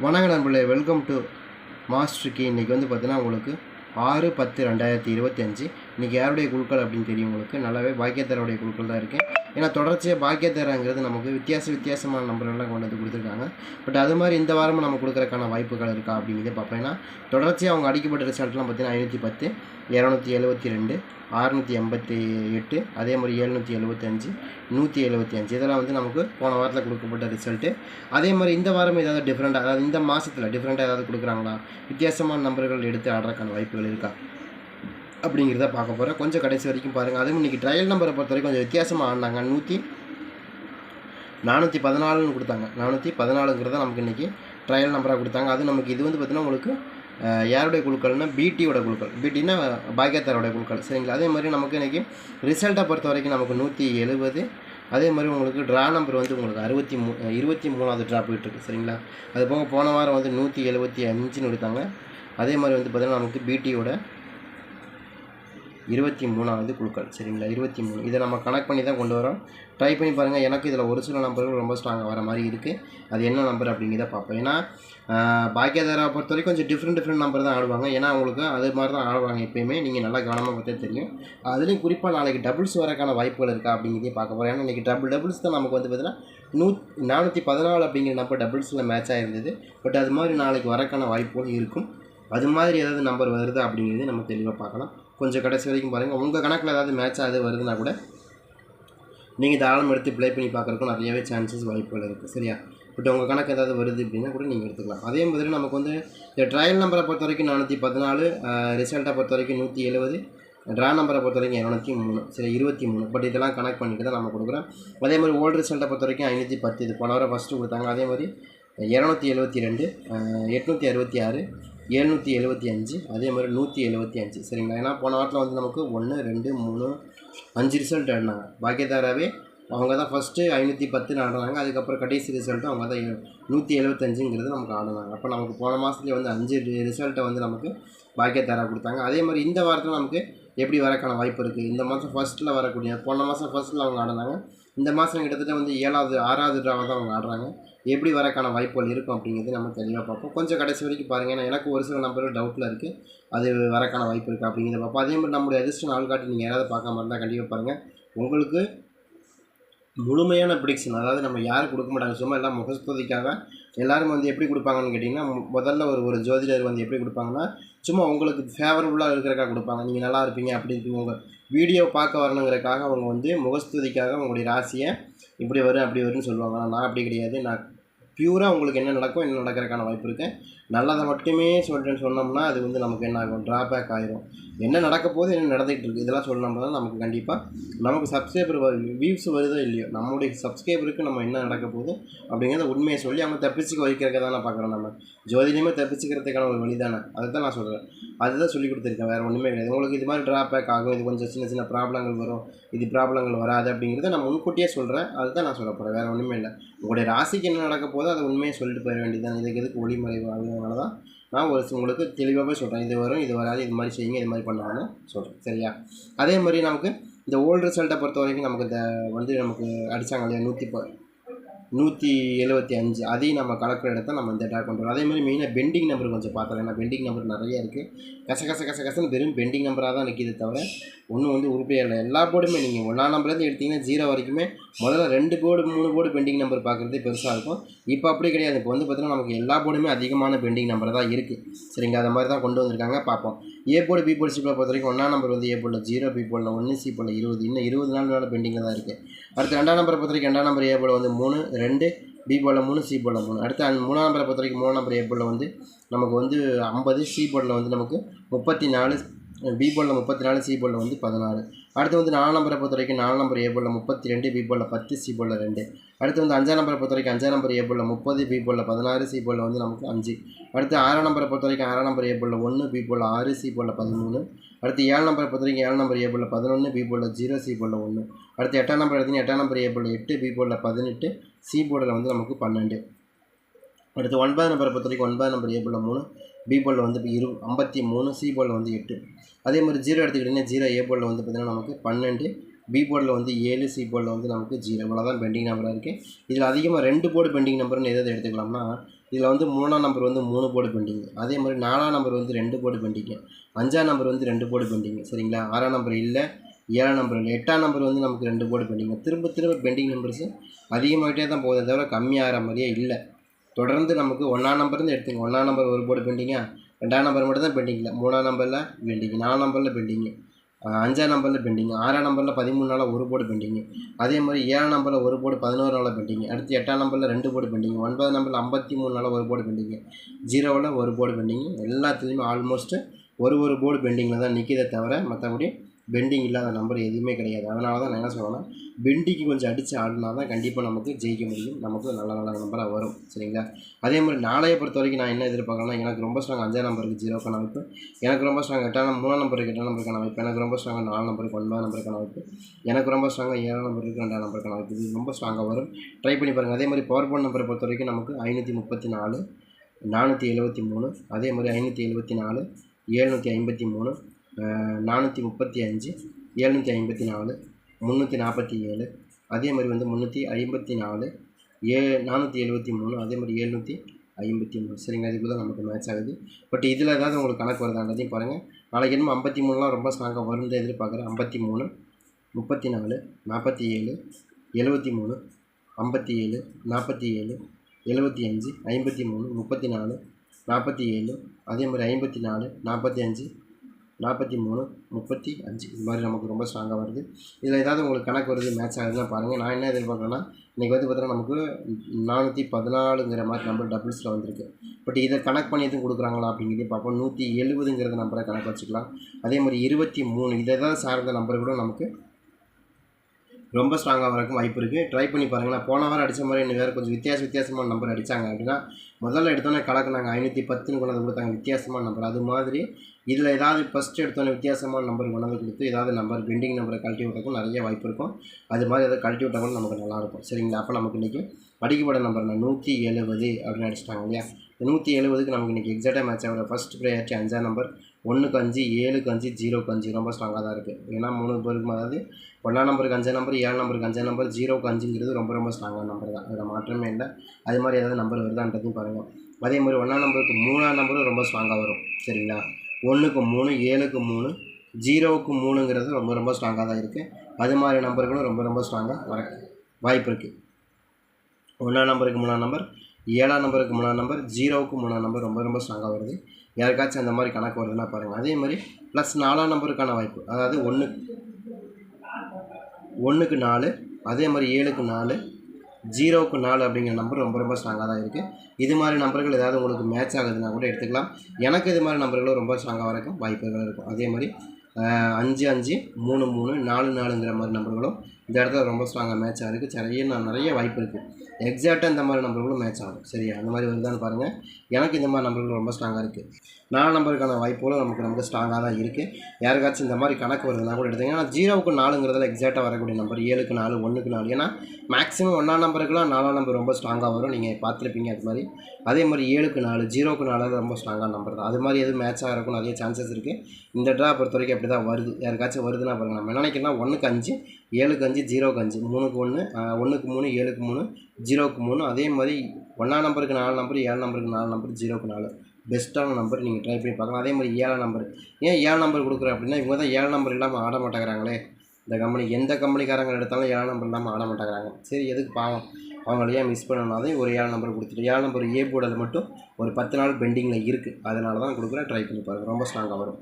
வணக்க நண்பர்களே welcome to master இன்றைக்கி வந்து பார்த்தீங்கன்னா உங்களுக்கு ஆறு பத்து ரெண்டாயிரத்தி இருபத்தஞ்சு இன்றைக்கி யாருடைய குழுக்கள் அப்படின்னு தெரியும் உங்களுக்கு? நல்லாவே பாக்கியத்தரோடைய குழுக்கள் தான் இருக்குது ஏன்னா தொடர்ச்சியாக பாக்கியத்தரங்கிறது நமக்கு வித்தியாச வித்தியாசமான நம்பர்கள்லாம் கொண்டு வந்து கொடுத்துருக்காங்க. பட் அது மாதிரி இந்த வாரமும் நம்ம கொடுக்குறக்கான வாய்ப்புகள் இருக்கா அப்படிங்கிறத பார்ப்போம் ஏன்னா தொடர்ச்சியாக அவங்க அடிக்கப்பட்ட ரிசல்ட்லாம் பார்த்தீங்கன்னா ஐநூற்றி பத்து இரநூத்தி எழுபத்தி ரெண்டு அறுநூற்றி எண்பத்தி எட்டு அதே மாதிரி எழுநூற்றி எழுபத்தஞ்சு நூற்றி எழுபத்தி அஞ்சு. இதெல்லாம் வந்து நமக்கு போன வாரத்தில் கொடுக்கப்பட்ட ரிசல்ட்டு. அதே மாதிரி இந்த வாரம் ஏதாவது டிஃப்ரெண்ட்டாக அதாவது இந்த மாதத்தில் டிஃப்ரெண்ட்டாக ஏதாவது கொடுக்குறாங்களா? வித்தியாசமான நம்பர்கள் எடுத்து ஆடுறதுக்கான வாய்ப்புகள் இருக்கா? அப்படிங்கிறத பார்க்க போகிறேன் கொஞ்சம் கடைசி வரைக்கும் பாருங்கள் அதுவும் இன்றைக்கி ட்ரையல் நம்பரை பொறுத்த வரைக்கும் கொஞ்சம் வித்தியாசமாக ஆடினாங்க. நூற்றி நானூற்றி பதினாலுன்னு கொடுத்தாங்க. நானூற்றி பதினாலுங்கிறத நமக்கு இன்றைக்கி ட்ரையல் நம்பராக கொடுத்தாங்க. அது நமக்கு இது வந்து பார்த்திங்கன்னா உங்களுக்கு யாருடைய குழுக்கள்னா பிடியோட குழுக்கள். பிடினா பாக்கியத்தாரோட குழுக்கள். சரிங்களா? அதே மாதிரி நமக்கு இன்றைக்கி ரிசல்ட்டை பொறுத்த வரைக்கும் நமக்கு நூற்றி எழுபது அதே மாதிரி உங்களுக்கு ட்ரா நம்பர் வந்து உங்களுக்கு அறுபத்தி மூ இருபத்தி மூணாவது ட்ரா போயிட்டுருக்கு. சரிங்களா? அது போக போன வாரம் வந்து நூற்றி எழுபத்தி அஞ்சுன்னு கொடுத்தாங்க. அதே மாதிரி வந்து பார்த்திங்கன்னா நமக்கு பிடியோட இருபத்தி மூணாவது குழுக்கள். சரிங்களா? இருபத்தி மூணு. இதை நம்ம கனெக்ட் பண்ணி தான் கொண்டு வரோம். ட்ரை பண்ணி பாருங்கள் எனக்கு இதில் ஒரு சில நம்பர்கள் ரொம்ப ஸ்ட்ராங்காக வர மாதிரி இருக்குது அது என்ன நம்பர் அப்படிங்கிறத பார்ப்போம். ஏன்னா பாக்கியதாரா பொறுத்த வரைக்கும் கொஞ்சம் டிஃப்ரெண்ட் டிஃப்ரெண்ட் நம்பர் தான் ஆடுவாங்க. ஏன்னா அவங்களுக்கு அது மாதிரி தான் ஆடுவாங்க எப்பயுமே. நீங்கள் நல்லா கவனமாக பார்த்தே தெரியும். அதுலேயும் குறிப்பாக நாளைக்கு டபுள்ஸ் வரக்கான வாய்ப்புகள் இருக்கா அப்படிங்கிறதே பார்க்க போகிறோம் ஏன்னா இன்றைக்கி டபுள் டபுள்ஸ் தான் நமக்கு வந்து பார்த்தீங்கன்னா நூ நானூற்றி பதினாலு அப்படிங்கிற நம்பர் டபுள்ஸில் மேட்ச் ஆகிருந்தது பட் அது மாதிரி நாளைக்கு வரக்கான வாய்ப்புகள் இருக்கும். அது மாதிரி ஏதாவது நம்பர் வருது அப்படிங்கிறது நம்ம தெளிவாக பார்க்கலாம். கொஞ்சம் கடைசி வரைக்கும் பாருங்கள் உங்கள் கணக்கில் ஏதாவது மேட்ச் ஆகுது வருதுன்னா கூட நீங்கள் தாராளம் எடுத்து ப்ளே பண்ணி பார்க்குறக்கும் நிறையவே சான்சஸ் வாய்ப்புகள் இருக்குது சரியா? பட் உங்கள் கணக்கு ஏதாவது வருது அப்படின்னா கூட நீங்கள் எடுத்துக்கலாம். அதே மாதிரி நமக்கு வந்து இந்த ட்ரையல் நம்பரை பொறுத்த வரைக்கும் நானூற்றி பதினாலு ரிசல்ட்டை பொறுத்த வரைக்கும் நூற்றி எழுபது ட்ரா நம்பரை பொறுத்த வரைக்கும் இரநூத்தி மூணு சரி இருபத்தி மூணு. பட் இதெல்லாம் கனெக்ட் பண்ணிட்டு தான் நம்ம கொடுக்குறோம். அதே மாதிரி ஓல்டு ரிசல்ட்டை பொறுத்த வரைக்கும் ஐநூற்றி பத்து இது போன வாரம் ஃபஸ்ட்டு கொடுத்தாங்க. அதே மாதிரி இரநூத்தி எழுபத்தி ரெண்டு எட்நூற்றி அறுபத்தி ஆறு எழுநூற்றி எழுபத்தி அஞ்சு அதே மாதிரி நூற்றி எழுபத்தி அஞ்சு. சரிங்களா? ஏன்னா போன வாரத்தில் வந்து நமக்கு ஒன்று ரெண்டு மூணு அஞ்சு ரிசல்ட் ஆடினாங்க பாக்கியதாராவே அவங்க தான் ஃபஸ்ட்டு ஐநூற்றி பத்து ஆடினாங்க. அதுக்கப்புறம் கடைசி ரிசல்ட்டும் அவங்க தான் நூற்றி எழுபத்தஞ்சுங்கிறது நமக்கு ஆடினாங்க. அப்போ நமக்கு போன மாதத்துலேயே வந்து அஞ்சு ரிசல்ட்டை வந்து நமக்கு பாக்கியதாரா கொடுத்தாங்க. அதே மாதிரி இந்த வாரத்தில் நமக்கு எப்படி வரக்கான வாய்ப்பு இருக்குது இந்த மாதம் ஃபஸ்ட்டில் வரக்கூடிய போன மாதம் ஃபஸ்ட்டில் அவங்க ஆடினாங்க. இந்த மாதம் கிட்டத்தட்ட வந்து ஏழாவது ஆறாவது ட்ராவாக தான் அவங்க ஆடுறாங்க. எப்படி வரக்கான வாய்ப்புகள் இருக்கும் அப்படிங்கிறது நம்ம தெளிவாக பார்ப்போம். கொஞ்சம் கடைசி வரைக்கும் பாருங்கள் ஏன்னா எனக்கு ஒரு சில நம்பர் டவுட்டில் இருக்குது அது வரக்கான வாய்ப்பு இருக்குது அப்படிங்கிறத பார்ப்போம். அதே மாதிரி நம்மளுடைய அதிர்ஷ்டம் நாள் காட்டி நீங்கள் யாராவது பார்க்காம இருந்தால் கண்டிப்பாக பாருங்கள் உங்களுக்கு முழுமையான ப்ரிடிக்ஷன் அதாவது நம்ம யாரும் கொடுக்க மாட்டாங்க. சும்மா எல்லாம் முகஸ்துதிக்காக எல்லாரும் வந்து எப்படி கொடுப்பாங்கன்னு கேட்டிங்கன்னா முதல்ல ஒரு ஒரு ஜோதிடர் வந்து எப்படி கொடுப்பாங்கன்னா சும்மா உங்களுக்கு ஃபேவரபுளாக இருக்கிறக்காக கொடுப்பாங்க. நீங்கள் நல்லா இருப்பீங்க அப்படி இருப்பீங்க. உங்கள் வீடியோ பார்க்க வரணுங்கிறக்காக அவங்க வந்து முகஸ்துதிக்காக உங்களுடைய ராசியை இப்படி வரும் அப்படி வரும்னு சொல்லுவாங்க. ஆனால் நான் அப்படி கிடையாது. நான் பியூராக உங்களுக்கு என்ன நடக்கும் என்ன நடக்கிறதுக்கான வாய்ப்பு இருக்குது நல்லதை மட்டுமே சொல்கிறேன்னு சொன்னோம்னா அது வந்து நமக்கு என்ன ஆகும்? ட்ராபேக் ஆயிரும். என்ன நடக்க போகுது என்ன நடந்துகிட்டு இருக்குது இதெல்லாம் சொன்னோம்னா நமக்கு கண்டிப்பாக நமக்கு சப்ஸ்கிரைபர் வியூஸ் வருதோ இல்லையோ நம்மளுடைய சப்ஸ்கிரைபருக்கு நம்ம என்ன நடக்க போகுது அப்படிங்கிறத உண்மையை சொல்லி அவங்க தப்பிச்சுக்க வைக்கிறக்க தானே பார்க்குறோம் நம்ம. ஜோதிடமே தப்பிச்சுக்கிறதுக்கான ஒரு வழி தானே. அதை தான் நான் சொல்கிறேன் அதுதான் சொல்லி கொடுத்துருக்கேன். வேறு ஒன்றுமே கிடையாது. உங்களுக்கு இது மாதிரி ட்ராபேக் ஆகும். இது கொஞ்சம் சின்ன சின்ன ப்ராப்ளங்கள் வரும். இது ப்ராப்ளங்கள் வராது அப்படிங்கிறத நான் முன்கூட்டியே சொல்கிறேன் அதுதான் நான் சொல்ல போகிறேன் வேறு ஒன்றுமே இல்லை. உங்களுடைய ராசிக்கு என்ன நடக்க போதோ அதை உண்மையை சொல்லிட்டு போயிட வேண்டியதுதான். இதுக்கு எதுக்கு ஒளிமறைவு அப்படிங்கிறதுனால தான் நான் ஒரு உங்களுக்கு தெளிவாகவே சொல்கிறேன் இது வரும் இது வராது இது மாதிரி செய்யுங்க இது மாதிரி பண்ணுவாங்கன்னு சொல்கிறேன் சரியா? அதே மாதிரி நமக்கு இந்த ஓல்டு ரிசல்ட்டை பொறுத்த வரைக்கும் நமக்கு இந்த வந்து நமக்கு அடித்தாங்க இல்லையா? நூற்றி ப நூற்றி எழுபத்தி அஞ்சு. அதையும் நம்ம கலக்கிற இடத்த நம்ம இந்த ட்ராக் பண்ணுறோம் அதே மாதிரி மெயினாக பெண்டிங் நம்பர் கொஞ்சம் பார்த்தோம். ஏன்னா பெண்டிங் நம்பர் நிறைய இருக்குது கச கச கச கசன்னு வெறும் பெண்டிங் நம்பராக தான் நிற்கிது தவிர ஒன்றும் வந்து உருப்படியாக இல்லை. எல்லா போர்டுமே நீங்கள் ஒன்றாம் நம்பர்லேருந்து எடுத்தீங்கன்னா ஜீரோ வரைக்குமே முதல்ல ரெண்டு போர்டு மூணு போர்டு பெண்டிங் நம்பர் பார்க்குறது பெருசாக இருக்கும். இப்போ அப்படி கிடையாது. இப்போ வந்து பார்த்தீங்கன்னா நமக்கு எல்லா போர்டுமே அதிகமான பெண்டிங் நம்பர் தான் இருக்குது சரிங்க அதை மாதிரி தான் கொண்டு வந்திருக்காங்க. பார்ப்போம். A board B board C board பொறுத்த வரைக்கும் ஒன்றாம் நம்பர் வந்து ஏ போர்டில் ஜீரோ பி போர்டில் ஒன்று சி போர்டில் இருபது. இன்னும் இருபது நாள் மேலே பெண்டிங்கில் தான் இருக்குது அடுத்து ரெண்டாம் நம்பரை பொறுத்த வரைக்கும் ரெண்டாம் நம்பர் ஏ போர்டில் வந்து மூணு ரெண்டு பி போர்டில் மூணு சி போர்டில் மூணு. அடுத்து அந்த மூணாம் நம்பரை பொறுத்த வரைக்கும் மூணாம் நம்பர் ஏ போர்டில் வந்து நமக்கு வந்து ஐம்பது சி போர்டில் வந்து நமக்கு முப்பத்தி நாலு பி போலில் முப்பத்தி நாலு சி போலில் வந்து பதினாறு அடுத்து வந்து நாலு நம்பரை பொறுத்த வரைக்கும் நாலு நம்பர் ஏ போலில் முப்பத்தி ரெண்டு பி போலில் பத்து சி போலில் ரெண்டு. அடுத்து வந்து அஞ்சாம் நம்பரை பொறுத்த வரைக்கும் அஞ்சாம் நம்பர் ஏ போலில் முப்பது பி போலில் பதினாறு சி போலில் வந்து நமக்கு அஞ்சு. அடுத்து ஆறாம் நம்பரை பொறுத்த வரைக்கும் ஆறாம் நம்பர் ஏ போலில் ஒன்று பி போலில் ஆறு சி போலில் பதிமூணு. அடுத்து ஏழு நம்பரை பொறுத்த வரைக்கும் ஏழு நம்பர் ஏ போலில் பதினொன்று பி போலில் ஜீரோ சி போலில் ஒன்று அடுத்து எட்டாம் நம்பர் எடுத்தீங்கன்னா எட்டாம் நம்பர் ஏ போலில் எட்டு பி போலில் பதினெட்டு சி போர்டில் வந்து நமக்கு பன்னெண்டு. அடுத்து ஒன்பது நம்பரை பொறுத்த வரைக்கும் ஒன்பது நம்பர் ஏ போலில் மூணு பி போலில் வந்து இப்போ இரு ஐம்பத்தி மூணு சி போலில் வந்து எட்டு. அதே மாதிரி ஜீரோ எடுத்துக்கிட்டிங்கன்னா ஜீரோ ஏ போலில் வந்து பார்த்திங்கன்னா நமக்கு பன்னெண்டு பி போர்டில் வந்து ஏழு சி போர்டில் வந்து நமக்கு ஜீரோ. இவ்வளோ தான் பெண்டிங் நம்பராக இருக்குது இதில் அதிகமாக ரெண்டு போர்டு பெண்டிங் நம்பர்னு எதாவது எடுத்துக்கலாம்னா இதில் வந்து மூணாம் நம்பர் வந்து மூணு போர்டு பெண்டிங் அதே மாதிரி நாலாம் நம்பர் வந்து ரெண்டு போர்டு பெண்டிங் அஞ்சாம் நம்பர் வந்து ரெண்டு போர்டு பெண்டிங் சரிங்களா? ஆறாம் நம்பர் இல்லை ஏழாம் நம்பர் இல்லை எட்டாம் நம்பர் வந்து நமக்கு ரெண்டு போர்டு பெண்டிங் திரும்ப திரும்ப பெண்டிங் நம்பர்ஸ் அதிகமாகிட்டே தான் போகுதே தவிர கம்மியாகிற மாதிரியே இல்லை. தொடர்ந்து நமக்கு ஒன்றாம் நம்பர்லேருந்து எடுத்துங்க. ஒன்றாம் நம்பர் ஒரு போர்டு பெண்டிங்கா ரெண்டாம் நம்பர் மட்டும் தான் பெண்டிங்கில் மூணாம் நம்பரில் பெண்டிங் நாலாம் நம்பரில் பெண்டிங்கு அஞ்சாம் நம்பரில் பெண்டிங் ஆறாம் நம்பரில் பதிமூணு நாளாக ஒரு போர்டு பெண்டிங்கு அதே மாதிரி ஏழாம் நம்பரில் ஒரு போர்டு பதினோரு நாளாக பெண்டிங் அடுத்து எட்டாம் நம்பரில் ரெண்டு போர்டு பெண்டிங் ஒன்பதாம் நம்பரில் ஐம்பத்தி மூணு நாளாக ஒரு போர்டு பெண்டிங் ஜீரோவில் ஒரு போர்டு பெண்டிங் எல்லாத்துலேயுமே ஆல்மோஸ்ட்டு ஒரு ஒரு போர்டு பெண்டிங்கில் தான் நிற்கிதே தவிர மற்றபடி பெண்டிங் இல்லாத நம்பர் எதுவுமே கிடையாது. அதனால தான் நான் என்ன சொல்லுவேன்னா பெண்டிங்கு கொஞ்சம் அடித்து ஆடினா தான் கண்டிப்பாக நமக்கு ஜெயிக்க முடியும். நமக்கு நல்ல நல்ல நம்பராக வரும். சரிங்களா? அதே மாதிரி நாளைய பொறுத்த வரைக்கும் நான் என்ன எதிர்பார்க்கறேன்னா எனக்கு ரொம்ப ஸ்ட்ராங் அஞ்சாம் நம்பருக்கு ஜீரோக்கான அமைப்பு எனக்கு ரொம்ப ஸ்ட்ராங் எட்டாம் மூணாம் நம்பருக்கு எட்டாம் நம்பருக்கான அமைப்பு எனக்கு ரொம்ப ஸ்ட்ராங்காக நாலு நம்பருக்கு ஒன்பதாம் நம்பருக்கான அமைப்பு எனக்கு ரொம்ப ஸ்ட்ராங்காக ஏழாம் நம்பருக்கு ரெண்டாம் நம்பருக்கான அமைப்பு இது ரொம்ப ஸ்ட்ராங்காக வரும். ட்ரை பண்ணி பாருங்கள் அதே மாதிரி பவர் போன் நம்பரை பொறுத்த வரைக்கும் நமக்கு ஐநூற்றி முப்பத்தி நாலு நானூற்றி எழுபத்தி மூணு அதே மாதிரி ஐநூற்றி எழுபத்தி நாலு ஏழ்நூற்றி ஐம்பத்தி மூணு நானூற்றி முப்பத்தி அஞ்சு ஏழ்நூற்றி ஐம்பத்தி நாலு முந்நூற்றி நாற்பத்தி ஏழு அதே மாதிரி வந்து முந்நூற்றி ஐம்பத்தி நாலு ஏ நானூற்றி எழுபத்தி மூணு அதே மாதிரி ஏழ்நூற்றி ஐம்பத்தி மூணு. சரிங்க அதுக்கு தான் நமக்கு மேட்ச் ஆகுது. பட் இதில் ஏதாவது உங்களுக்கு கணக்கு வருதான்றதையும் பாருங்கள் நாளைக்கு என்னமோ ஐம்பத்தி மூணுலாம் ரொம்ப ஸ்ட்ராங்காக வரும் எதிர்பார்க்குறேன். ஐம்பத்தி மூணு முப்பத்தி நாலு நாற்பத்தி ஏழு எழுபத்தி மூணு ஐம்பத்தி ஏழு நாற்பத்தி ஏழு எழுபத்தி அஞ்சு ஐம்பத்தி மூணு முப்பத்தி நாலு நாற்பத்தி ஏழு அதே மாதிரி ஐம்பத்தி நாலு நாற்பத்தி அஞ்சு நாற்பத்தி மூணு முப்பத்தி அஞ்சு. இது மாதிரி நமக்கு ரொம்ப ஸ்ட்ராங்காக வருது. இதில் ஏதாவது உங்களுக்கு கணக்கு வருது மேட்ச் ஆகுதுன்னா பாருங்கள் நான் என்ன எதிர்பார்க்குறேன்னா இன்றைக்கி வந்து பார்த்தீங்கன்னா நமக்கு நானூற்றி பதினாலுங்கிற மாதிரி நம்பர் டபுள்ஸில் வந்திருக்கு. பட் இதை கணக்கு பண்ணி எதுவும் கொடுக்குறாங்களா அப்படிங்கிறதே பார்ப்போம். நூற்றி எழுபதுங்கிறத நம்பரை கணக்கு வச்சுக்கலாம். அதே மாதிரி இருபத்தி மூணு இதை தான் சார்ந்த நம்பர் கூட நமக்கு ரொம்ப ஸ்ட்ராங்காக வரக்கும் வாய்ப்பு இருக்குது ட்ரை பண்ணி பாருங்களேன். போன வாரம் அடித்த மாதிரி இன்னும் வேறு கொஞ்சம் வித்தியாச வித்தியாசமான நம்பர் அடித்தாங்க அப்படின்னா முதல்ல எடுத்தோன்னே கலக்குனாங்க ஐநூற்றி பத்துன்னு கொண்டு வந்து கொடுத்தாங்க. வித்தியாசமான நம்பர் அது மாதிரி இதில் ஏதாவது ஃபஸ்ட் எடுத்தோன்னே வித்தியாசமான நம்பர் கொண்டாந்து கொடுத்து ஏதாவது நம்பர் பெண்டிங் நம்பரை கழட்டி விட்றதுக்கும் நிறைய வாய்ப்பு இருக்கும். அது மாதிரி எதாவது கழட்டி விட்டால் கூட நமக்கு நல்லாயிருக்கும் சரிங்களா? அப்போ நமக்கு இன்றைக்கி படிக்கப்பட நம்பர் நான் நூற்றி எழுபது அப்படின்னு அடிச்சிட்டாங்க இல்லையா? நூற்றி எழுபதுக்கு நமக்கு இன்றைக்கி எக்ஸாக்டாக மேட்ச் ஆகிற ஃபஸ்ட் ப்ரையாரிட்டி அஞ்சாம் நம்பர் ஒன்றுக்கு அஞ்சு ஏழுக்கு அஞ்சு ஜீரோக்கு அஞ்சு. ரொம்ப ஸ்ட்ராங்காக தான் இருக்குது ஏன்னா மூணு பேருக்கு அதாவது ஒன்றாம் நம்பருக்கு அஞ்சாம் நம்பர் ஏழு நம்பருக்கு அஞ்சாம் நம்பர் ஜீரோக்கு அஞ்சுங்கிறது ரொம்ப ரொம்ப ஸ்ட்ராங்கான நம்பர் தான். அதில் மாற்றமே இல்லை. அது மாதிரி ஏதாவது நம்பர் வருதான்றதையும் பாருங்கள் அதே மாதிரி ஒன்றாம் நம்பருக்கு மூணாம் நம்பரும் ரொம்ப ஸ்ட்ராங்காக வரும். சரிங்களா? ஒன்றுக்கு மூணு ஏழுக்கு மூணு ஜீரோவுக்கு மூணுங்கிறது ரொம்ப ரொம்ப ஸ்ட்ராங்காக தான் இருக்குது அது மாதிரி நம்பர்களும் ரொம்ப ரொம்ப ஸ்ட்ராங்காக வர வாய்ப்பு இருக்குது ஒன்றாம் நம்பருக்கு மூணாம் நம்பர் ஏழாம் நம்பருக்கு மூணாம் நம்பர் ஜீரோவுக்கு மூணாம் நம்பர் ரொம்ப ரொம்ப ஸ்ட்ராங்காக வருது. யாருக்காச்சும் அந்த மாதிரி கணக்கு வருதுன்னா பாருங்கள் அதே மாதிரி ப்ளஸ் நாலாம் நம்பருக்கான வாய்ப்பு அதாவது ஒன்று ஒன்றுக்கு நாலு அதே மாதிரி ஏழுக்கு நாலு ஜீரோவுக்கு நாலு அப்படிங்கிற நம்பர் ரொம்ப ரொம்ப ஸ்ட்ராங்காக தான் இருக்குது இது மாதிரி நம்பர்கள் ஏதாவது உங்களுக்கு மேட்ச் ஆகுதுன்னா கூட எடுத்துக்கலாம். எனக்கு இது மாதிரி நம்பர்களும் ரொம்ப ஸ்ட்ராங்காக வரக்கும் வாய்ப்புகள் இருக்கும். அதே மாதிரி அஞ்சு அஞ்சு மூணு மூணு நாலு நாலுங்கிற மாதிரி நம்பர்களும் இந்த இடத்துல ரொம்ப ஸ்ட்ராங்காக மேட்ச் ஆகிருக்கு நிறைய நான் நிறைய வாய்ப்பு இருக்குது எக்ஸாக்டாக இந்த மாதிரி நம்பர்களும் மேட்ச் ஆகும். சரியா? அந்த மாதிரி வருதான்னு பாருங்கள் எனக்கு இந்த மாதிரி நம்பர்கள் ரொம்ப ஸ்ட்ராங்காக இருக்குது நாலு நம்பருக்கான வாய்ப்புகளும் நமக்கு ரொம்ப ஸ்ட்ராங்காக தான் இருக்குது யாருக்காச்சும் இந்த மாதிரி கணக்கு வருதுன்னா கூட எடுத்தீங்கன்னா ஜீரோவுக்கு நாலுங்கிறதுல எக்ஸாக்டாக வரக்கூடிய நம்பர் ஏழுக்கு நாலு ஒன்றுக்கு நாலு. ஏன்னா மேக்ஸிமம் ஒன்றாம் நம்பருக்குலாம் நாலாம் நம்பர் ரொம்ப ஸ்ட்ராங்காக வரும். நீங்கள் பார்த்துருப்பீங்க அது மாதிரி. அதே மாதிரி ஏழுக்கு நாலு ஜீரோக்கு நாலு ரொம்ப ஸ்ட்ராங்கான நம்பர் தான். அது மாதிரி எதுவும் மேட்ச் ஆகிறக்கும் நிறைய சான்சஸ் இருக்குது இந்த ட்ரா பொறுத்த வரைக்கும் அப்படி தான் வருது. யாருக்காச்சும் வருதுன்னா பாருங்கள் நம்ம நினைக்கிறேன்னா ஒன்றுக்கு அஞ்சு ஏழுக்கு அஞ்சு ஜீரோக்கு அஞ்சு. மூணுக்கு ஒன்று ஒன்றுக்கு மூணு ஏழுக்கு மூணு ஜீரோக்கு மூணு. அதே மாதிரி ஒன்றாம் நம்பருக்கு நாலு நம்பர் ஏழு நம்பருக்கு நாலு நம்பர் ஜீரோக்கு நாலு. பெஸ்ட்டான நம்பர் நீங்கள் ட்ரை பண்ணி பார்க்கலாம். அதே மாதிரி ஏழாம் நம்பர். ஏன் ஏழு நம்பர் கொடுக்குறேன் அப்படின்னா இவங்க தான் ஏழு நம்பர் இல்லாமல் ஆட மாட்டேங்கிறாங்களே. இந்த கம்பெனி எந்த கம்பெனிக்காரங்க எடுத்தாலும் ஏழு நம்பர் இல்லாமல் ஆட மாட்டேங்கிறாங்க. சரி எதுக்கு பாவம்? அவங்கள ஏன் மிஸ் பண்ணனாலே ஒரு ஏழு நம்பர் கொடுத்துட்டு ஏழு நம்பர் ஏ போர்டில் மட்டும் ஒரு பத்து நாள் பெண்டிங்கில் இருக்குது அதனால தான் கொடுக்குறேன். ட்ரை பண்ணி பாருங்கள் ரொம்ப ஸ்ட்ராங்காக வரும்.